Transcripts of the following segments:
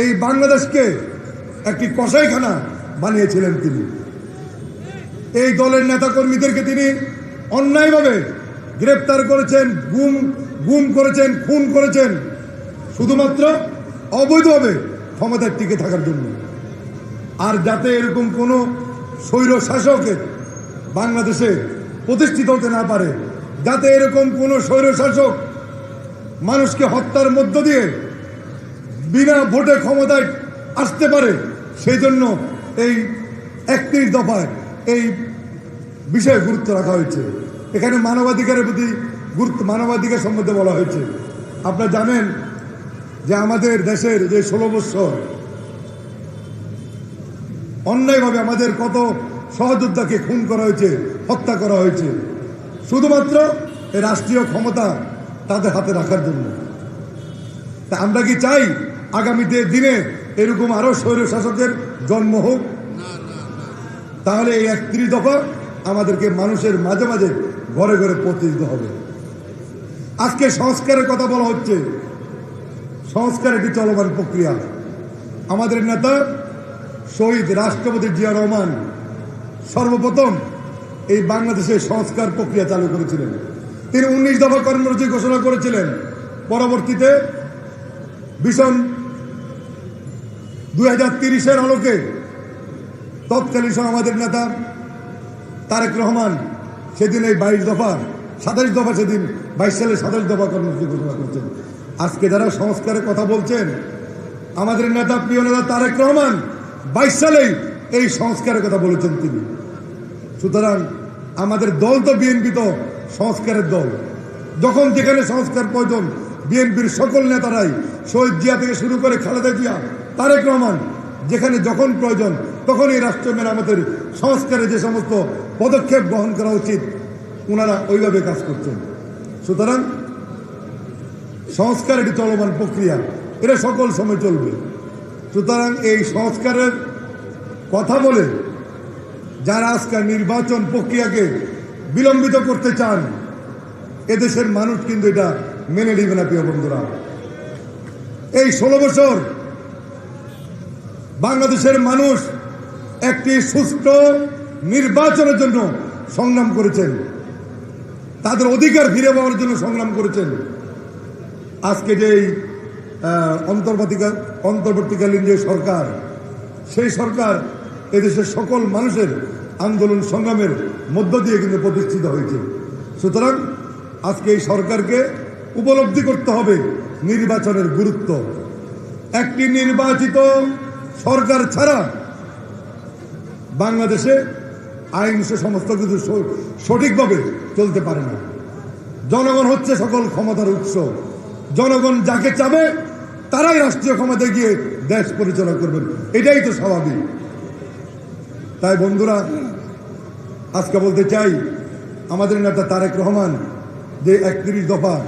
এই বাংলাদেশকে একটি কসাইখানা বানিয়েছিলেন তিনি। এই দলের নেতাকর্মীদেরকে তিনি অন্যায়ভাবে গ্রেপ্তার করেছেন, গুম গুম করেছেন, খুন করেছেন, শুধুমাত্র অবৈধভাবে ক্ষমতায় টিকে থাকার জন্য। আর যাতে এরকম কোনো স্বৈর শাসকের বাংলাদেশে প্রতিষ্ঠিত হতে না পারে, যাতে এরকম কোনো স্বৈর শাসক মানুষকে হত্যার মধ্য দিয়ে বিনা ভোটে ক্ষমতায় আসতে পারে সেই জন্য এই একত্রিশ দফায় এই বিষয়ে গুরুত্ব রাখা হয়েছে। এখানে মানবাধিকারের প্রতি গুরুত্ব, মানবাধিকার সম্বন্ধে বলা হয়েছে। আপনারা জানেন যে আমাদের দেশের যে ষোলো বৎসর, অন্যায়ভাবে আমাদের কত সহযোদ্ধাকে খুন করা হয়েছে, হত্যা করা হয়েছে। শুধুমাত্র এই রাষ্ট্রীয় ক্ষমতা তাদের হাতে রাখার জন্য। তা আমরা কি চাই? আগামীতে দিনে এরকম আরও স্বৈর শাসকের জন্ম হোক। তাহলে এই একত্রিশ দফা আমাদেরকে মানুষের মাঝে মাঝে ঘরে ঘরে প্রতিষ্ঠিত হবে। আজকে সংস্কারের কথা বলা হচ্ছে। সংস্কার একটি চলমান প্রক্রিয়া। আমাদের নেতা শহীদ রাষ্ট্রপতি জিয়া রহমান সর্বপ্রথম এই বাংলাদেশের সংস্কার প্রক্রিয়া চালু করেছিলেন। তিনি উনিশ দফা কর্মসূচি ঘোষণা করেছিলেন। পরবর্তীতে ভীষণ দুই হাজার তিরিশের আলোকে তৎকালীন আমাদের নেতা তারেক রহমান সেদিন এই বাইশ দফা সাতাশ দফা সেদিন, বাইশ সালে সাতাশ দফা কর্মসূচি ঘোষণা করেছেন। আজকে যারা সংস্কারের কথা বলছেন, আমাদের নেতা, প্রিয় নেতা তারেক রহমান, বাইশ সালেই এই সংস্কারের কথা বলেছেন তিনি। সুতরাং আমাদের দল তো বিএনপি তো সংস্কারের দল। যখন যেখানে সংস্কার প্রয়োজন, বিএনপির সকল নেতারাই শহীদ জিয়া থেকে শুরু করে খালেদা জিয়া তারেক রহমান, যেখানে যখন প্রয়োজন তখন এই রাষ্ট্র মেরামতের সংস্কারে যে সমস্ত পদক্ষেপ গ্রহণ করা উচিত ওনারা ওইভাবে কাজ করছেন। সুতরাং সংস্কার একটি চলমান প্রক্রিয়া, এটা সকল সময় চলবে। সুতরাং এই সংস্কারের কথা বলে যারা আজকাল নির্বাচন প্রক্রিয়াকে বিলম্বিত করতে চান, এদেশের মানুষ কিন্তু এটা মেনে নিবে না, প্রিয় বন্ধুরা। এই ষোলো বছর বাংলাদেশের মানুষ একটি সুষ্ঠু নির্বাচনের জন্য সংগ্রাম করেছেন। তাদের অধিকার ফিরে পাওয়ার জন্য সংগ্রাম করেছেন। আজকে যে এই, অন্তর্বর্তীকাল অন্তর্বর্তীকালীন যে সরকার সেই সরকার এদেশের সকল মানুষের আন্দোলন সংগ্রামের মধ্য দিয়ে কিন্তু প্রতিষ্ঠিত হয়েছে। সুতরাং আজকে এই সরকারকে উপলব্ধি করতে হবে নির্বাচনের গুরুত্ব। একটি নির্বাচিত সরকার ছাড়া বাংলাদেশে আইন সমস্ত কিছু সঠিকভাবে চলতে পারে না। জনগণ হচ্ছে সকল ক্ষমতার উৎস। জনগণ যাকে চাবে, তারাই রাষ্ট্রীয় ক্ষমতায় গিয়ে দেশ পরিচালনা করবেন। এটাই তো স্বাভাবিক। তাই বন্ধুরা, আজকে বলতে চাই, আমাদের নেতা তারেক রহমান যে একত্রিশ দফা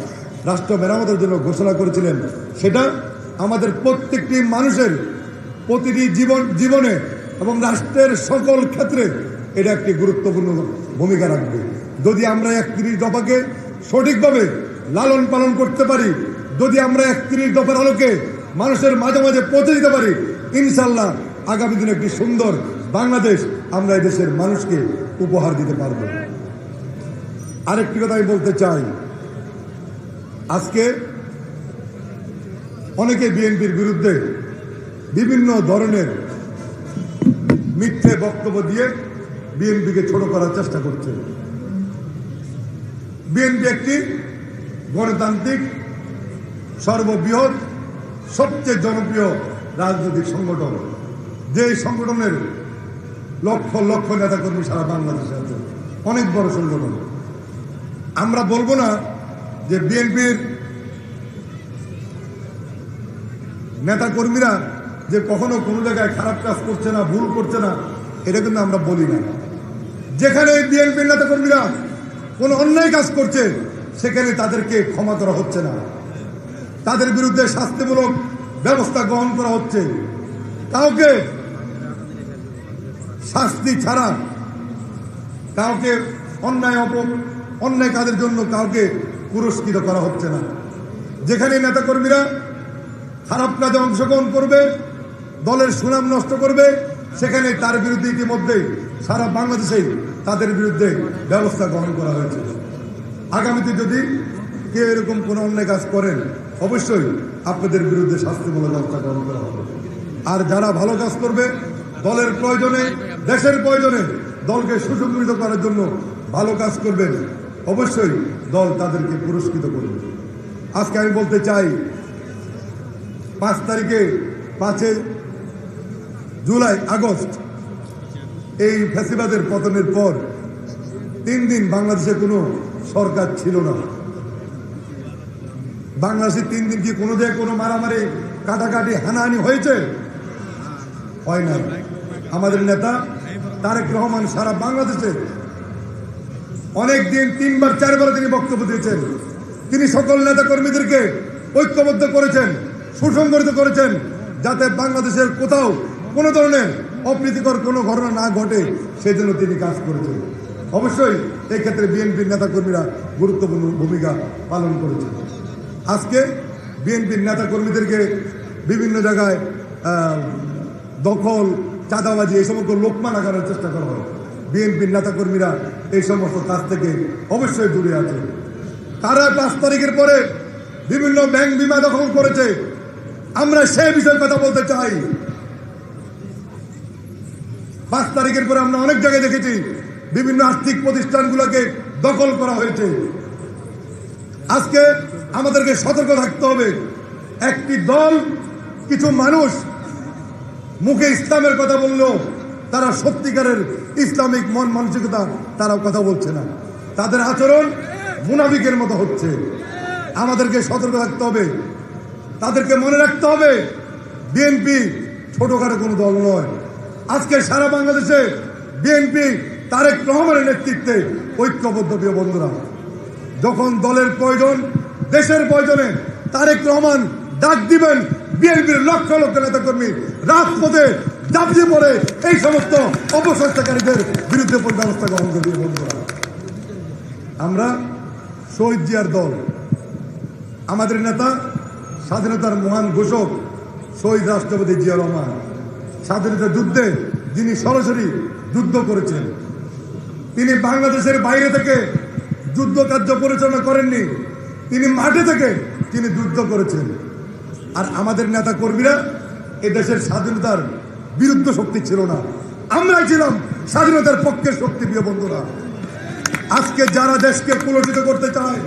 রাষ্ট্র মেরামতের জন্য ঘোষণা করেছিলেন, সেটা আমাদের প্রত্যেকটি মানুষের প্রতিটি জীবন, জীবনে এবং রাষ্ট্রের সকল ক্ষেত্রে এটা একটি গুরুত্বপূর্ণ ভূমিকা রাখবে। যদি আমরা একত্রিশ দফাকে সঠিকভাবে লালন পালন করতে পারি, যদি আমরা একত্রিশ দফার আলোকে মানুষের মাঝে মাঝে পৌঁছে দিতে পারি ইনশাল্লাহ আগামী দিনে একটি সুন্দর বাংলাদেশ আমরা দেশের মানুষকে উপহার দিতে পারব। আরেকটি কথা আমি বলতে চাই। আজকে অনেকে বিএনপির বিরুদ্ধে বিভিন্ন ধরনের মিথ্যে বক্তব্য দিয়ে বিএনপিকে ছোট করার চেষ্টা করছে। বিএনপি একটি গণতান্ত্রিক, সর্ববৃহৎ, সবচেয়ে জনপ্রিয় রাজনৈতিক সংগঠন। যে সংগঠনের লক্ষ লক্ষ নেতাকর্মী সারা বাংলাদেশে আছে। অনেক বড় সংগঠন। আমরা বলব না যে বিএনপির নেতাকর্মীরা যে কখনো কোনো জায়গায় খারাপ কাজ করছে না, ভুল করছে না, এটা কিন্তু আমরা বলি না। যেখানে বিএনপির নেতাকর্মীরা কোনো অন্যায় কাজ করছে, সেখানে তাদেরকে ক্ষমা করা হচ্ছে না। তাদের বিরুদ্ধে শাস্তিমূলক ব্যবস্থা গ্রহণ করা হচ্ছে। কাউকে শাস্তি ছাড়া, কাউকে অন্যায় অপ, অন্যায় কাজের জন্য কাউকে পুরস্কৃত করা হচ্ছে না। যেখানে নেতাকর্মীরা খারাপ কাজে অংশগ্রহণ করবে দলের সুনাম নষ্ট করবে, সেখানে তার বিরুদ্ধে ইতিমধ্যেই সারা বাংলাদেশে তাদের বিরুদ্ধে ব্যবস্থা গ্রহণ করা হয়েছে। আগামীতে যদি কেউ এরকম কোনো অন্যায় কাজ করেন, অবশ্যই আপনাদের বিরুদ্ধে শাস্তিমূলক ব্যবস্থা গ্রহণ করা হবে। আর যারা ভালো কাজ করবে, দলের প্রয়োজনে, দেশের প্রয়োজনে দলকে সুসংগঠিত করার জন্য ভালো কাজ করবেন, অবশ্যই দল তাদেরকে পুরস্কৃত করবে। আজকে আমি বলতে চাই, পাঁচ তারিখে, পাঁচে জুলাই, আগস্ট, এই ফ্যাসিবাদের পতনের পর তিন দিন বাংলাদেশে কোনো সরকার ছিল না। বাংলাদেশে তিন দিন কি কোনো জায়গায় কোনো মারামারি, কাটাকাটি, হানাহানি হয়েছে? হয় না আমাদের নেতা তারেক রহমান সারা বাংলাদেশে অনেক দিন তিনবার, চারবার তিনি বক্তব্য দিয়েছেন। তিনি সকল নেতা কর্মীদেরকে ঐক্যবদ্ধ করেছেন, সুসংগঠিত করেছেন, যাতে বাংলাদেশের কোথাও কোনো ধরনের অপ্রীতিকর কোনো ঘটনা না ঘটে, সেজন্য তিনি কাজ করেছেন। অবশ্যই এই ক্ষেত্রে বিএনপির নেতাকর্মীরা গুরুত্বপূর্ণ ভূমিকা পালন করেছেন। আজকে বিএনপির নেতাকর্মীদেরকে বিভিন্ন জায়গায় দখল, চাঁদাবাজি এই সমস্ত লোকমা লাগানোর চেষ্টা করা হয়। বিএনপির নেতাকর্মীরা এই সমস্ত কাজ থেকে অবশ্যই দূরে আছে তারা পাঁচ তারিখের পরে বিভিন্ন ব্যাংক বিমা দখল করেছে। আমরা সে বিষয়ে কথা বলতে চাই। পাঁচ তারিখের পরে আমরা অনেক জায়গায় দেখেছি, বিভিন্ন আর্থিক প্রতিষ্ঠানগুলোকে দখল করা হয়েছে। আজকে আমাদেরকে সতর্ক থাকতে হবে। একটি দল, কিছু মানুষ মুখে ইসলামের কথা বললেও তারা সত্যিকারের ইসলামিক মন মানসিকতা তারা কথা বলছে না। তাদের আচরণ মুনাফিকের মতো হচ্ছে। আমাদেরকে সতর্ক থাকতে হবে। তাদেরকে মনে রাখতে হবে, বিএনপি ছোটখাটো কোনো দল নয়। আজকে সারা বাংলাদেশে বিএনপি তারেক রহমানের নেতৃত্বে ঐক্যবদ্ধ প্রিয় বন্ধুরা। যখন দলের প্রয়োজন, দেশের প্রয়োজনে তারেক রহমান ডাক দিবেন বিএনপির লক্ষ লক্ষ নেতাকর্মী। রাজপথে দাবি পড়ে এই সমস্ত অপচেষ্টাকারীদের বিরুদ্ধে ব্যবস্থা গ্রহণ করবে বন্ধুরা। আমরা শহীদ জিয়ার দল। আমাদের নেতা, স্বাধীনতার মহান ঘোষক শহীদ রাষ্ট্রপতি জিয়া রহমান। স্বাধীনতা যুদ্ধে যিনি সরাসরি যুদ্ধ করেছেন, তিনি বাংলাদেশের বাইরে থেকে যুদ্ধ কার্য পরিচালনা করেননি, তিনি মাঠে থেকে তিনি যুদ্ধ করেছেন। আর আমাদের নেতা কর্মীরা এ দেশের স্বাধীনতার বিরুদ্ধ শক্তি ছিল না। আমরাই ছিলাম স্বাধীনতার পক্ষের শক্তি, প্রিয় বন্ধুরা। আজকে যারা দেশকে পুলসিত করতে চায়,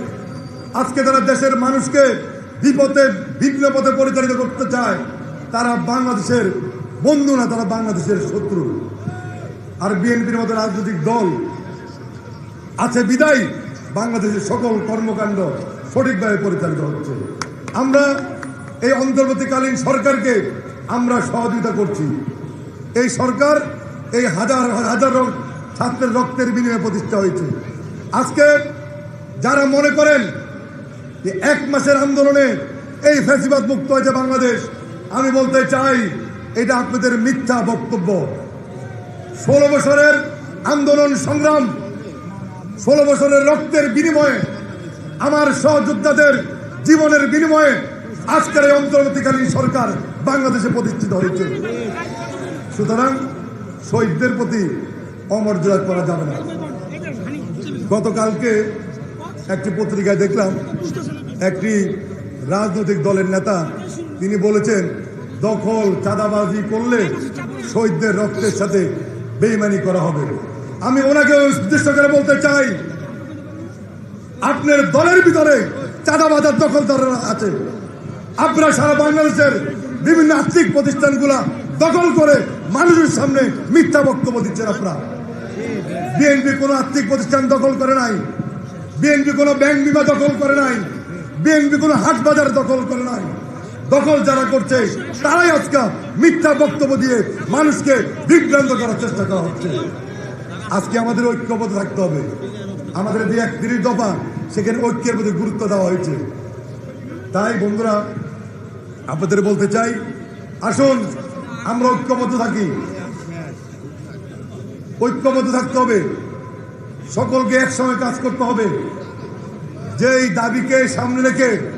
আজকে যারা দেশের মানুষকে বিপদে ভিন্ন পথে পরিচালিত করতে চায়, তারা বাংলাদেশের বন্ধু না, তারা বাংলাদেশের শত্রু। আর বিএনপির মতো রাজনৈতিক দল আছে বিদায়। বাংলাদেশের সকল কর্মকাণ্ড সঠিকভাবে পরিচালিত হচ্ছে। আমরা এই অন্তর্বর্তীকালীন সরকারকে আমরা সহযোগিতা করছি। এই সরকার এই হাজার হাজার ছাত্রের রক্তের বিনিময়ে প্রতিষ্ঠা হয়েছে। আজকে যারা মনে করেন যে এক মাসের আন্দোলনে এই ফ্যাসিবাদ মুক্ত হয়েছে বাংলাদেশ, আমি বলতে চাই এটা আপনাদের মিথ্যা বক্তব্য। ষোলো বছরের আন্দোলন সংগ্রাম, ষোলো বছরের রক্তের বিনিময়ে আমার সহযোদ্ধাদের জীবনের বিনিময়ে আজকের এই অন্তর্বর্তীকালীন সরকার বাংলাদেশে প্রতিষ্ঠিত হয়েছে। সুতরাং শহীদদের প্রতি অমর্যাদা করা যাবে না। গতকালকে একটি পত্রিকায় দেখলাম, একটি রাজনৈতিক দলের নেতা, তিনি বলেছেন দখল চাঁদাবাজি করলে শহীদদের রক্তের সাথে বেইমানি করা হবে। আমি ওনাকে উদ্দেশ্য করে বলতে চাই, আপনার দলের ভিতরে চাঁদাবাজার দখল দখলদাররা আছে। আপনারা সারা বাংলাদেশের বিভিন্ন আর্থিক প্রতিষ্ঠানগুলা দখল করে মানুষের সামনে মিথ্যা বক্তব্য দিচ্ছেন আপনারা। বিএনপি কোনো আর্থিক প্রতিষ্ঠান দখল করে নাই, বিএনপি কোনো ব্যাংক বিমা দখল করে নাই, বিএনপি কোনো হাট বাজার দখল করে নাই। দখল যারা করছে, তারাই আজকে মিথ্যা বক্তব্য দিয়ে মানুষকে বিভ্রান্ত করার চেষ্টা করা হচ্ছে। আজকে আমাদের ঐক্যবদ্ধ থাকতে হবে। আমাদের যে এক তিরিশ দফা, সেখানে ঐক্যের প্রতি গুরুত্ব দেওয়া হয়েছে। তাই বন্ধুরা, আপনাদের বলতে চাই, আসুন, আমরা ঐক্যবদ্ধ থাকি। ঐক্যবদ্ধ থাকতে হবে। সকলকে একসঙ্গে কাজ করতে হবে। যে এই দাবিকে সামনে রেখে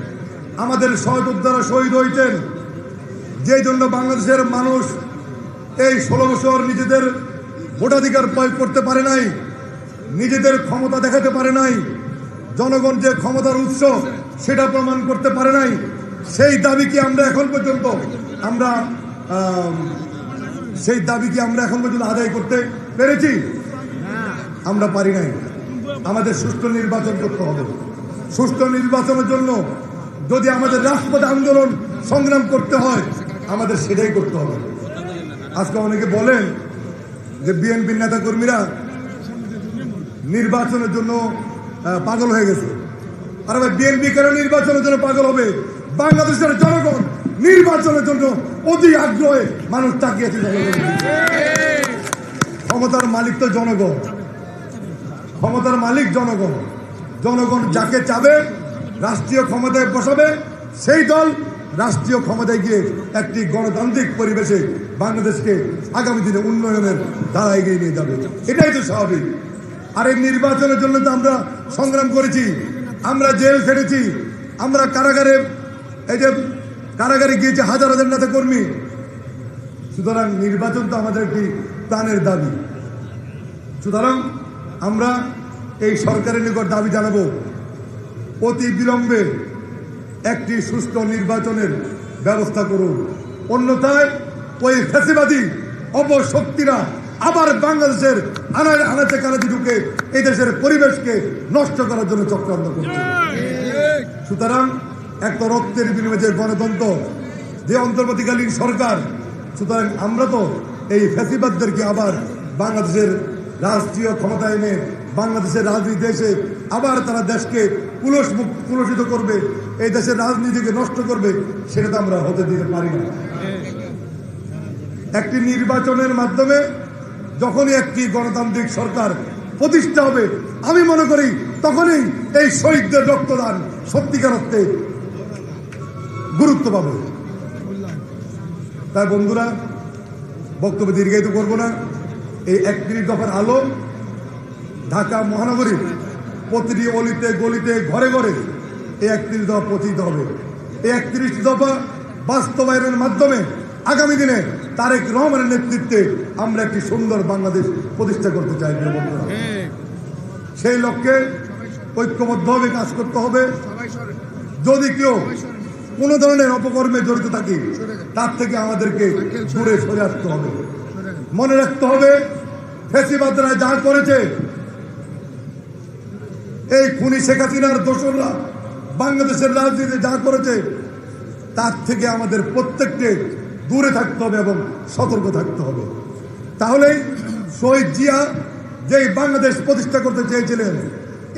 আমাদের সহযোদ্ধারা শহীদ হয়েছেন যেই জন্য বাংলাদেশের মানুষ এই ষোলো বছর নিজেদের ভোটাধিকার প্রয়োগ করতে পারে নাই, নিজেদের ক্ষমতা দেখাতে পারে নাই, জনগণ যে ক্ষমতার উৎস সেটা প্রমাণ করতে পারে নাই, সেই দাবি কি আমরা এখন পর্যন্ত আমরা সেই দাবি কি আমরা এখন পর্যন্ত আদায় করতে পেরেছি? আমরা পারি নাই। আমাদের সুষ্ঠু নির্বাচন করতে হবে। সুষ্ঠু নির্বাচনের জন্য যদি আমাদের রাষ্ট্রপতি আন্দোলন সংগ্রাম করতে হয়, আমাদের সেটাই করতে হবে। আজকে অনেকে বলেন যে বিএনপির নেতা কর্মীরা নির্বাচনের জন্য পাগল হয়ে গেছে। আর ভাই, বিএনপি কেন নির্বাচনের জন্য পাগল হবে? বাংলাদেশের জনগণ নির্বাচনের জন্য অতি আগ্রহে মানুষ তাকিয়েছে ক্ষমতার মালিক তো জনগণ। ক্ষমতার মালিক জনগণ। জনগণ যাকে চাবে রাষ্ট্রীয় ক্ষমতায় বসাবে, সেই দল রাষ্ট্রীয় ক্ষমতায় গিয়ে একটি গণতান্ত্রিক পরিবেশে বাংলাদেশকে আগামী দিনে উন্নয়নের দ্বারা এগিয়ে নিয়ে যাবে। এটাই তো স্বাভাবিক। আর এই নির্বাচনের জন্য তো আমরা সংগ্রাম করেছি, আমরা জেল খেটেছি, আমরা কারাগারে, এই যে কারাগারে গিয়েছে হাজার হাজার নেতা কর্মী। সুতরাং নির্বাচন তো আমাদের একটি প্রাণের দাবি। সুতরাং আমরা এই সরকারের নিকট দাবি জানাব অতি বিলম্বে একটি সুষ্ঠু নির্বাচনের ব্যবস্থা করুন। অন্যথায় ওই ফ্যাসিবাদী অপশক্তিরা আবার বাংলাদেশের আনার আনাচে কানাচে ঢুকে এই দেশের পরিবেশকে নষ্ট করার জন্য চক্রান্ত করছে। সুতরাং একটা রক্তের বিনিময়ে যে গণতন্ত্র, যে অন্তর্বর্তীকালীন সরকার, সুতরাং আমরা তো এই ফ্যাসিবাদদেরকে আবার বাংলাদেশের রাষ্ট্রীয় ক্ষমতা এনে বাংলাদেশের রাজনীতি এসে আবার তারা দেশকে কুলস কুলসিত করবে, এই দেশের রাজনীতিকে নষ্ট করবে, সেটা তো আমরা হতে দিতে পারি না। একটি নির্বাচনের মাধ্যমে যখনই একটি গণতান্ত্রিক সরকার প্রতিষ্ঠা হবে, আমি মনে করি তখনই এই শহীদদের রক্তদান সত্যিকার অর্থে গুরুত্ব পাবে। তাই বন্ধুরা, বক্তব্য দীর্ঘায়িত করব না। এই একত্রিশ দফার আলো ঢাকা মহানগরীর প্রতিটি অলিতে, গলিতে, ঘরে ঘরে এই একত্রিশ দফা পৌঁছিতে হবে। এই একত্রিশ দফা বাস্তবায়নের মাধ্যমে আগামী দিনে তারেক রহমানের নেতৃত্বে আমরা একটি সুন্দর বাংলাদেশ প্রতিষ্ঠা করতে চাই সেই লক্ষ্যে ঐক্যবদ্ধভাবে কাজ করতে হবে। যদি কেউ কোনো ধরনের অপকর্মে জড়িত থাকি, তার থেকে আমাদেরকে দূরে সরে আসতে হবে। মনে রাখতে হবে, ফেসিবাদরা যা করেছে এই খুনি শেখ হাসিনার দোসররা বাংলাদেশের রাজনীতি যা করেছে, তার থেকে আমাদের প্রত্যেককে দূরে থাকতে হবে এবং সতর্ক থাকতে হবে। তাহলে শহীদ জিয়া যেই বাংলাদেশ প্রতিষ্ঠা করতে চেয়েছিলেন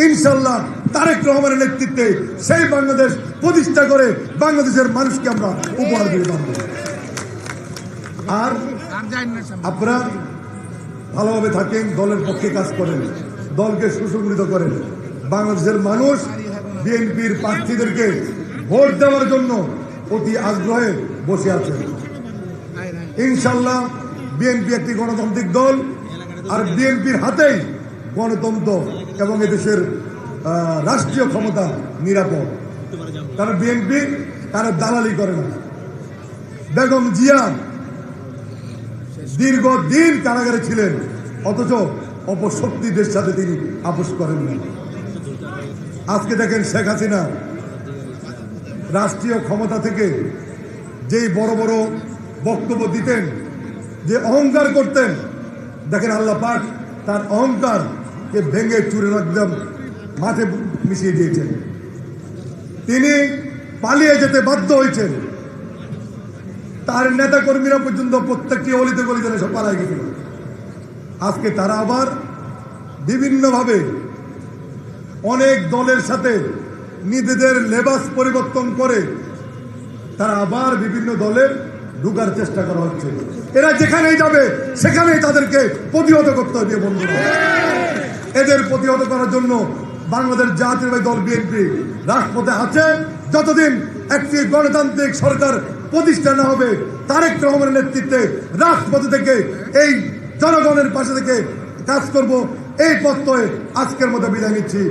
ইনশাল্লাহ তারেক রহমানের নেতৃত্বে সেই বাংলাদেশ প্রতিষ্ঠা করে বাংলাদেশের মানুষকে আমরা উপহার দিয়ে পারব আর আপনারা ভালোভাবে থাকেন, দলের পক্ষে কাজ করেন, দলকে সুসংগঠিত করেন। বাংলাদেশের মানুষ বিএনপির প্রার্থীদেরকে ভোট দেওয়ার জন্য অতি আগ্রহে বসে আছেন ইনশাল্লাহ বিএনপি একটি গণতান্ত্রিক দল আর বিএনপির হাতেই গণতন্ত্র এবং এদেশের রাষ্ট্রীয় ক্ষমতা নিরাপদ। কারণ বিএনপি কারও দালালি করে না। বেগম জিয়া দীর্ঘদিন কারাগারে ছিলেন, অথচ অপশক্তিদের সাথে তিনি আপোষ করেন না আজকে দেখেন শেখ হাসিনা রাষ্ট্রীয় ক্ষমতা থেকে যেই বড় বড় বক্তব্য দিতেন, যে অহংকার করতেন, দেখেন আল্লাহ পাক তার অহংকারকে ভেঙে চুরে একদম মাঠে মিশিয়ে দিয়েছেন। তিনি পালিয়ে যেতে বাধ্য হয়েছেন। তার নেতা কর্মীরা পর্যন্ত প্রত্যেকটি অলিতে গলিতে সব পালাই গেছিল। আজকে তারা আবার বিভিন্নভাবে অনেক দলের সাথে নিজেদের লেবাস পরিবর্তন করে তারা আবার বিভিন্ন দলে ঢুকার চেষ্টা করা হচ্ছে। এরা যেখানেই যাবে, সেখানেই তাদেরকে প্রতিহত করতে হবে, বন্ধুরা। এদের প্রতিহত করার জন্য বাংলাদেশ জাতীয় দল বিএনপি রাজপথে আছে। যতদিন একটি গণতান্ত্রিক সরকার প্রতিষ্ঠা না হবে, তারেক রহমানের নেতৃত্বে রাজপথে থেকে এই জনগণের পাশে থেকে কাজ করব। এই পথ আজকের মতো বিদায় নিচ্ছি।